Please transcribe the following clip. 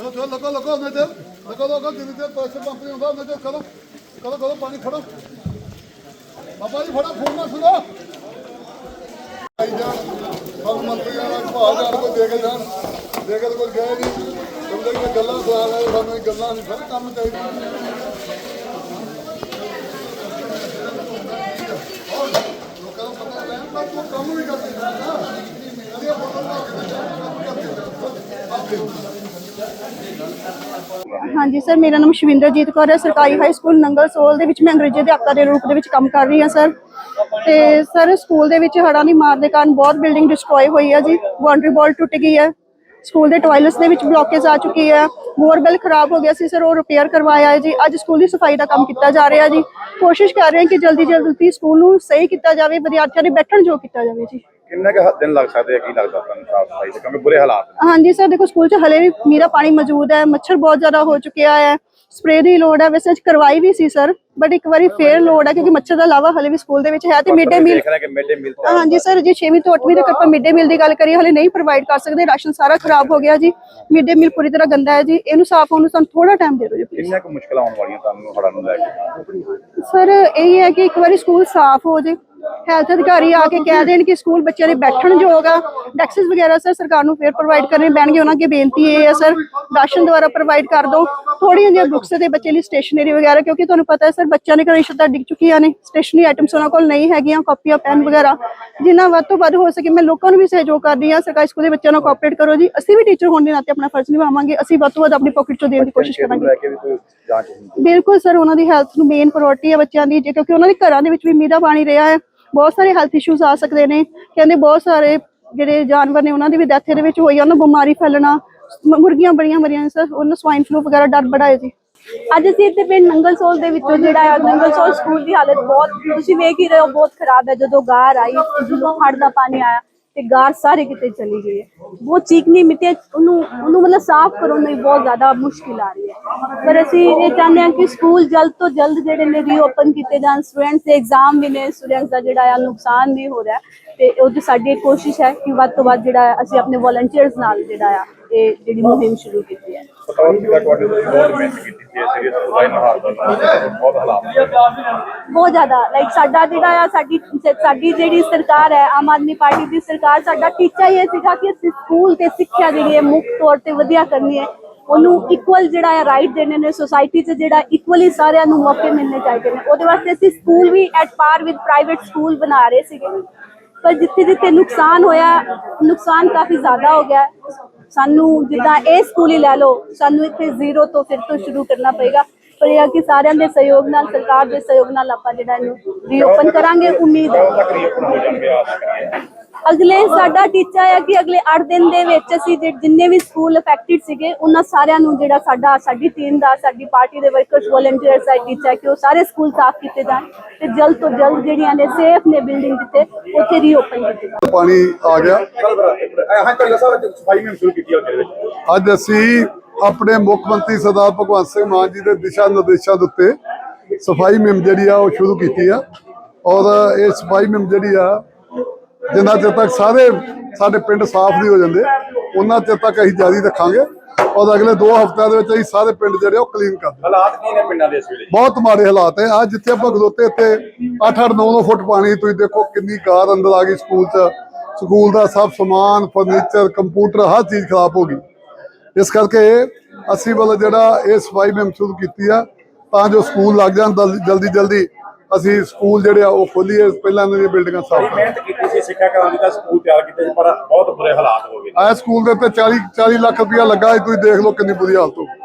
ਚਲੋ ਚਲੋ, ਲੱਗੋ ਲੱਗੋ ਉਹਨੇ ਤੇ, ਲੱਗੋ ਲੱਗੋ, ਜਿੰਨੀ ਤੇ ਪ੍ਰੈਸ਼ਰ ਪੰਪ ਨਹੀਂ ਹੁੰਦਾ, ਉਹਨੇ ਤੇ ਕਰੋ ਕਰੋ ਕਰੋ, ਪਾਣੀ ਫੜੋ। ਬਾਬਾ ਜੀ, ਫੜੋ, ਫੋਨ ਨਾ ਸੁਣੋ। ਆਈ ਜਾਣ, ਸਭ ਮੰਤਰੀਆਂ ਦਾ ਭਾਅ ਜਾਣ ਕੋਈ ਦੇ ਕੇ ਜਾਣ, ਦੇ ਕੇ ਕੋਈ ਗਏ ਨਹੀਂ। ਸਮਝੇ ਕਿ ਗੱਲਾਂ ਸੁਣਾ ਰਹੇ ਸਾਨੂੰ ਇਹ ਗੱਲਾਂ ਨਹੀਂ, ਫਿਰ ਕੰਮ ਚਾਹੀਦਾ ਲੋਕਾਂ ਨੂੰ ਹਾਂਜੀ, ਸਰ, ਮੇਰਾ ਨਾਮ ਸ਼ਵਿੰਦਰਜੀਤ ਕੌਰ ਹੈ, ਸਰਕਾਰੀ ਹਾਈ ਸਕੂਲ ਨੰਗਲ ਸੋਲ ਦੇ ਵਿੱਚ ਮੈਂ ਅੰਗਰੇਜ਼ੀ ਅਧਿਆਪਕਾ ਦੇ ਰੂਪ ਦੇ ਵਿੱਚ ਕੰਮ ਕਰ ਰਹੀ ਹਾਂ, ਸਰ। ਤੇ, ਸਰ, ਸਕੂਲ ਦੇ ਵਿੱਚ ਹੜ੍ਹਾਂ ਦੀ ਮਾਰ ਦੇ ਕਾਰਨ ਬਹੁਤ ਬਿਲਡਿੰਗ ਡਿਸਟਰੋਏ ਹੋਈ ਹੈ ਜੀ, ਬਾਉਂਡਰੀ ਵਾਲ ਟੁੱਟ ਗਈ ਹੈ। ਸਕੂਲ ਦੇ ਟਾਇਲਟਸ ਦੇ ਵਿੱਚ ਬਲੋਕੇਜ ਆ ਚੁੱਕੀ ਹੈ। ਬੋਰਬੈਲ ਖਰਾਬ ਹੋ ਗਿਆ ਸੀ, ਸਰ, ਉਹ ਰਿਪੇਅਰ ਕਰਵਾਇਆ ਹੈ ਜੀ। ਅੱਜ ਸਕੂਲ ਦੀ ਸਫ਼ਾਈ ਦਾ ਕੰਮ ਕੀਤਾ ਜਾ ਰਿਹਾ ਜੀ। ਕੋਸ਼ਿਸ਼ ਕਰ ਰਹੇ ਹਾਂ ਕਿ ਜਲਦੀ ਜਲਦੀ ਸਕੂਲ ਨੂੰ ਸਹੀ ਕੀਤਾ ਜਾਵੇ, ਵਿਦਿਆਰਥੀਆਂ ਦੇ ਬੈਠਣ ਜੋ ਕੀਤਾ ਜਾਵੇ ਜੀ। ਕਿੰਨੇ ਕੁ ਦਿਨ ਲੱਗ ਸਕਦੇ ਆ, ਕੀ ਲੱਗਦਾ ਤੁਹਾਨੂੰ? ਸਫ਼ਾਈ ਤੇ ਕਿਉਂਕਿ ਬੁਰੇ ਹਾਲਾਤ ਨੇ ਹਾਂਜੀ ਸਰ ਦੇਖੋ ਸਕੂਲ 'ਚ ਹਲੇ ਵੀ ਮੀਰਾ ਪਾਣੀ ਮੌਜੂਦ ਹੈ ਮੱਛਰ ਬਹੁਤ ਜ਼ਿਆਦਾ ਹੋ ਚੁੱਕਿਆ ਹੈ ਸਪਰੇਅ ਦੀ ਲੋੜ ਹੈ ਵੈਸੇ ਅੱਜ ਕਰਵਾਈ ਵੀ ਸੀ ਸਰ ਬਟ ਇੱਕ ਵਾਰੀ ਫੇਰ ਲੋੜ ਹੈ ਕਿਉਂਕਿ ਮੱਛਰ ਦਾ ਲਾਵਾ ਹਲੇ ਵੀ ਸਕੂਲ ਦੇ ਵਿੱਚ ਹੈ ਤੇ ਮਿਡ ਡੇ ਮੀਲ ਹਾਂਜੀ ਸਰ ਜੀ 6ਵੀਂ ਤੋਂ 8ਵੀਂ ਤੱਕ ਆਪਾਂ ਮਿਡ ਡੇ ਮੀਲ ਦੀ ਗੱਲ ਕਰੀਏ ਹਲੇ ਨਹੀਂ ਪ੍ਰੋਵਾਈਡ ਕਰ ਸਕਦੇ ਰਾਸ਼ਨ ਸਾਰਾ ਖਰਾਬ ਹੋ ਗਿਆ ਜੀ ਮਿਡ ਡੇ ਮੀਲ ਪੂਰੀ ਤਰ੍ਹਾਂ ਗੰਦਾ ਹੈ ਜੀ ਇਹਨੂੰ ਸਾਫ਼ ਹੋਣ ਨੂੰ ਸਾਨੂੰ ਥੋੜਾ ਟਾਈਮ ਦੇ ਦਿਓ ਜੀ please। ਕਿੰਨੀਆਂ ਕੁ ਮੁਸ਼ਕਲਾਂ ਆਉਣ ਵਾਲੀਆਂ ਤੁਹਾਨੂੰ ਹੜਾਂ ਨੂੰ ਲੈ ਕੇ ਸਰ ਇਹ ਹੈ ਕਿ ਇੱਕ ਵਾਰੀ ਸਕੂਲ ਸਾਫ਼ ਹੋ ਜੇ ਹੈਲਥ ਅਧਿਕਾਰੀ ਆ ਕੇ ਕਹਿ ਦੇਣ ਕਿ ਸਕੂਲ ਬੱਚਿਆਂ ਦੇ ਬੈਠਣ ਯੋਗ ਆ। ਡੈਕਸਸ ਵਗੈਰਾ ਸਰ ਸਰਕਾਰ ਨੂੰ ਫੇਰ ਪ੍ਰੋਵਾਈਡ ਕਰਨੇ ਪੈਣਗੇ। ਉਹਨਾਂ ਅੱਗੇ ਬੇਨਤੀ ਇਹ ਹੈ ਸਰ ਰਾਸ਼ਨ ਦੁਆਰਾ ਪ੍ਰੋਵਾਈਡ ਕਰ ਦਿਓ। ਥੋੜ੍ਹੀਆਂ ਜਿਹੀਆਂ ਬੁੱਕਸ ਦੇ ਬੱਚੇ ਲਈ ਸਟੇਸ਼ਨਰੀ ਵਗੈਰਾ ਕਿਉਂਕਿ ਤੁਹਾਨੂੰ ਪਤਾ ਹੈ ਸਰ ਬੱਚਿਆਂ ਦੇ ਘਰੇ ਸ਼ਰਤਾਂ ਡਿੱਗ ਚੁੱਕੀਆਂ ਨੇ। ਸਟੇਸ਼ਨਰੀ ਆਈਟਮਸ ਉਹਨਾਂ ਕੋਲ ਨਹੀਂ ਹੈਗੀਆਂ ਕਾਪੀਆਂ ਪੈਨ ਵਗੈਰਾ। ਜਿੰਨਾ ਵੱਧ ਤੋਂ ਵੱਧ ਹੋ ਸਕੇ ਮੈਂ ਲੋਕਾਂ ਨੂੰ ਵੀ ਸਹਿਯੋਗ ਕਰਦੀ ਹਾਂ। ਸਰਕਾਰੀ ਸਕੂਲ ਦੇ ਬੱਚਿਆਂ ਨਾਲ ਕੋਆਪਰੇਟ ਕਰੋ ਜੀ। ਅਸੀਂ ਵੀ ਟੀਚਰ ਹੋਣ ਦੇ ਨਾਤੇ ਆਪਣਾ ਫਰਜ਼ ਨਿਭਾਵਾਂਗੇ। ਅਸੀਂ ਵੱਧ ਤੋਂ ਵੱਧ ਆਪਣੀ ਪਾਕਟ ਚੋਂ ਦੇਣ ਦੀ ਕੋਸ਼ਿਸ਼ ਕਰਾਂਗੇ। ਬਿਲਕੁਲ ਸਰ ਉਹਨਾਂ ਦੀ ਹੈਲਥ ਨੂੰ ਮੇਨ ਪ੍ਰਾਇੋਰਟੀ ਹੈ ਬੱਚਿਆਂ ਦੀ। ਜੇ ਕਿਉਂਕਿ ਉਹਨਾਂ ਦੇ ਘਰਾਂ ਦੇ ਵਿੱਚ ਵੀ ਮੀਂਹ ਦਾ ਪਾਣੀ ਰਿਹਾ ਹੈ ਬਹੁਤ ਸਾਰੇ ਹੈਲਥ ਇਸ਼ੂਜ਼ ਆ ਸਕਦੇ ਨੇ। ਕਹਿੰਦੇ ਬਹੁਤ ਸਾਰੇ ਜਿਹੜੇ ਜਾਨਵਰ ਨੇ, ਉਹਨਾਂ ਦੀ ਵੀ ਡੈਥ ਇਹਦੇ ਵਿੱਚ ਹੋਈ ਆ। ਉਹਨਾਂ ਬਿਮਾਰੀ ਫੈਲਣਾ ਮੁਰਗੀਆਂ ਬੜੀਆਂ ਮਰੀਆਂ ਨੇ, ਸਰ। ਉਹਨਾਂ ਸਵਾਈਨ ਫਲੂ ਵਗੈਰਾ ਡਰ ਬੜਾ ਹੈ ਜੀ। ਅੱਜ ਅਸੀਂ ਇੱਥੇ ਪਿੰਡ ਨੰਗਲਸੋਲ ਦੇ ਵਿੱਚੋਂ ਜਿਹੜਾ ਹੈ ਨੰਗਲਸੋਲ ਸਕੂਲ ਦੀ ਹਾਲਤ ਬਹੁਤ, ਤੁਸੀਂ ਵੇਖ ਹੀ ਰਹੇ ਹੋ, ਬਹੁਤ ਖਰਾਬ ਹੈ। ਜਦੋਂ ਗਾਰ ਆਈ, ਜਦੋਂ ਹੜ ਦਾ ਪਾਣੀ ਆਇਆ ਤੇ ਗਾਰ ਸਾਰੇ ਕਿਤੇ ਚਲੀ ਗਈ ਹੈ। ਬਹੁਤ ਚੀਕਨੀ ਮਿੱਟੀ ਉਹਨੂੰ ਉਹਨੂੰ ਮਤਲਬ ਸਾਫ਼ ਕਰਨ ਲਈ ਬਹੁਤ ਜ਼ਿਆਦਾ ਮੁਸ਼ਕਿਲ ਆ ਰਹੀ ਹੈ। ਪਰ ਅਸੀਂ ਇਹ ਚਾਹੁੰਦੇ ਹਾਂ ਕਿ ਸਕੂਲ ਜਲਦ ਤੋਂ ਜਲਦ ਜਿਹੜੇ ਨੇ ਰੀਓਪਨ ਕੀਤੇ ਜਾਣ ਸਟੂਡੈਂਟਸ ਦੇ ਐਗਜ਼ਾਮ ਵੀ ਨੇ ਸਟੂਡੈਂਟਸ ਦਾ ਜਿਹੜਾ ਆ ਨੁਕਸਾਨ ਵੀ ਹੋ ਰਿਹਾ ਹੈ ਤੇ ਉਹ ਸਾਡੀ ਇੱਕ ਕੋਸ਼ਿਸ਼ ਹੈ ਕਿ ਵੱਧ ਤੋਂ ਵੱਧ ਜਿਹੜਾ ਅਸੀਂ ਆਪਣੇ ਵੋਲੰਟੀਅਰਸ ਨਾਲ ਜਿਹੜਾ ਆ ਇਹ ਜਿਹੜੀ ਮੁਹਿੰਮ ਸ਼ੁਰੂ ਕੀਤੀ ਹੈ। ਤੋਂ ਬਹੁਤ ਜ਼ਿਆਦਾ ਲਾਈਕ ਸਾਡਾ ਜਿਹੜਾ ਆ ਸਾਡੀ ਸਾਡੀ ਜਿਹੜੀ ਸਰਕਾਰ ਹੈ ਆਮ ਆਦਮੀ ਪਾਰਟੀ ਦੀ ਸਰਕਾਰ ਸਾਡਾ ਟੀਚਾ ਹੀ ਇਹ ਸੀਗਾ ਕਿ ਅਸੀਂ ਸਕੂਲ ਤੇ ਸਿੱਖਿਆ ਜਿਹੜੀ ਹੈ ਮੁੱਖ ਤੌਰ ਤੇ ਵਧੀਆ ਕਰਨੀ ਹੈ। ਉਹਨੂੰ ਇਕੁਅਲ ਜਿਹੜਾ ਹੈ ਰਾਈਟ ਦੇਣੇ ਨੇ ਸੋਸਾਇਟੀ 'ਚ ਜਿਹੜਾ ਇਕੁਅਲੀ ਸਾਰਿਆਂ ਨੂੰ ਮੌਕੇ ਮਿਲਣੇ ਚਾਹੀਦੇ ਨੇ। ਉਹਦੇ ਵਾਸਤੇ ਅਸੀਂ school we at par with private school ਬਣਾ ਰਹੇ ਸੀਗੇ। ਪਰ ਜਿੱਥੇ ਜਿੱਥੇ ਨੁਕਸਾਨ ਹੋਇਆ ਨੁਕਸਾਨ ਕਾਫੀ ਜ਼ਿਆਦਾ ਹੋ ਗਿਆ। ਸਾਨੂੰ ਜਿੱਦਾਂ ਇਹ ਸਕੂਲ ਹੀ ਲੈ ਲਓ, ਸਾਨੂੰ ਇੱਥੇ ਜ਼ੀਰੋ ਤੋਂ ਫਿਰ ਤੋਂ ਸ਼ੁਰੂ ਕਰਨਾ ਪਏਗਾ। ਪਰ ਇਹ ਆ ਕਿ ਸਾਰਿਆਂ ਦੇ ਸਹਿਯੋਗ ਨਾਲ, ਸਰਕਾਰ ਦੇ ਸਹਿਯੋਗ ਨਾਲ ਆਪਾਂ ਜਿਹੜਾ ਇਹਨੂੰ ਰੀਓਪਨ ਕਰਾਂਗੇ, ਉਮੀਦ ਹੈ। ਅਗਲੇ ਸਾਡਾ ਟੀਚਾ ਹੈ ਕਿ ਅਗਲੇ 8 ਦਿਨ ਦੇ ਵਿੱਚ ਅਸੀਂ ਜਿੰਨੇ ਵੀ ਸਕੂਲ ਅਫੈਕਟਡ ਸੀਗੇ, ਉਹਨਾਂ ਸਾਰਿਆਂ ਨੂੰ ਜਿਹੜਾ ਸਾਡਾ, ਸਾਡੀ ਟੀਮ ਦਾ, ਸਾਡੀ ਪਾਰਟੀ ਦੇ ਵਰਕਰਸ ਵੋਲੰਟੀਅਰਸ ਦਾ ਟੀਚਾ ਕਿ ਉਹ ਸਾਰੇ ਸਕੂਲ ਸਾਫ਼ ਕੀਤੇ ਜਾਣ। ਤੇ ਜਲਦ ਤੋਂ ਜਲਦ ਜਿਹੜੀਆਂ ਨੇ ਸੇਫ ਨੇ ਬਿਲਡਿੰਗ ਜਿੱਤੇ ਉੱਥੇ ਰੀਓਪਨ ਕੀਤੇ ਪਾਣੀ ਆ ਗਿਆ। ਹਾਂ ਤਾਂ ਸਾਹਿਬ ਸਫ਼ਾਈ ਮੈਂ ਸ਼ੁਰੂ ਕੀਤੀ ਉਹਦੇ ਵਿੱਚ। ਅੱਜ ਅਸੀਂ ਆਪਣੇ ਮੁੱਖ ਮੰਤਰੀ ਸਰਦਾਰ ਭਗਵੰਤ ਸਿੰਘ ਮਾਨ ਜੀ ਦੇ ਦਿਸ਼ਾ ਨਿਰਦੇਸ਼ਾਂ ਦੇ ਉੱਤੇ ਸਫ਼ਾਈ ਮੁਹਿੰਮ ਜਿਹੜੀ ਆ ਉਹ ਸ਼ੁਰੂ ਕੀਤੀ ਆ। ਔਰ ਇਹ ਸਫ਼ਾਈ ਮੁਹਿੰਮ ਜਿਹੜੀ ਆ ਜਿੰਨਾ ਚਿਰ ਤੱਕ ਸਾਰੇ ਸਾਡੇ ਪਿੰਡ ਸਾਫ਼ ਨਹੀਂ ਹੋ ਜਾਂਦੇ ਉਹਨਾਂ ਚਿਰ ਤੱਕ ਅਸੀਂ ਜਾਰੀ ਰੱਖਾਂਗੇ। ਔਰ ਅਗਲੇ 2 ਹਫ਼ਤਿਆਂ ਦੇ ਵਿੱਚ ਅਸੀਂ ਸਾਰੇ ਪਿੰਡ ਜਿਹੜੇ ਆ ਉਹ ਕਲੀਨ ਕਰ ਦਾਂਗੇ ਹਾਲਾਤ ਕੀ ਨੇ ਪਿੰਡਾਂ ਦੇ ਇਸ ਵੇਲੇ? ਬਹੁਤ ਮਾੜੇ ਹਾਲਾਤ ਹੈ। ਅੱਜ ਜਿੱਥੇ ਆਪਾਂ ਖਲੋਤੇ ਇੱਥੇ 8-8 9-9 ਫੁੱਟ ਪਾਣੀ ਤੁਸੀਂ ਦੇਖੋ ਕਿੰਨੀ ਕਾਰ ਅੰਦਰ ਆ ਗਈ ਸਕੂਲ 'ਚ। ਸਕੂਲ ਦਾ ਸਭ ਸਮਾਨ ਫਰਨੀਚਰ ਕੰਪਿਊਟਰ ਹਰ ਚੀਜ਼ ਖਰਾਬ ਹੋ ਗਈ। ਇਸ ਕਰਕੇ ਅਸੀਂ ਵੱਲ ਜਿਹੜਾ ਇਹ ਸਫ਼ਾਈ ਮੁਹਿੰਮ ਸ਼ੁਰੂ ਕੀਤੀ ਆ ਤਾਂ ਜੋ ਸਕੂਲ ਲੱਗ ਜਾਣ ਜਲਦੀ ਜਲਦੀ ਅਸੀਂ ਸਕੂਲ ਜਿਹੜੇ ਆ ਉਹ ਖੋਲੀਏ। ਪਹਿਲਾਂ ਇਹਨਾਂ ਦੀਆਂ ਬਿਲਡਿੰਗਾਂ ਸਾਫ਼ ਕਰੀਏ ਮਿਹਨਤ ਕੀਤੀ ਸੀ ਸਿੱਖਿਆ ਕਰਾਉਣ ਦੀ ਸਕੂਲ ਤਿਆਰ ਕੀਤੇ ਸੀ ਪਰ ਬਹੁਤ ਬੁਰੇ ਹਾਲਾਤ ਹੋ ਗਏ। ਆਹ ਸਕੂਲ ਦੇ ਉੱਤੇ 40 40 ਲੱਖ ਰੁਪਇਆ ਲੱਗਾ ਸੀ। ਤੁਸੀਂ ਦੇਖ ਲਓ ਕਿੰਨੀ ਬੁਰੀ ਹਾਲਤ ਹੋ ਗਈ।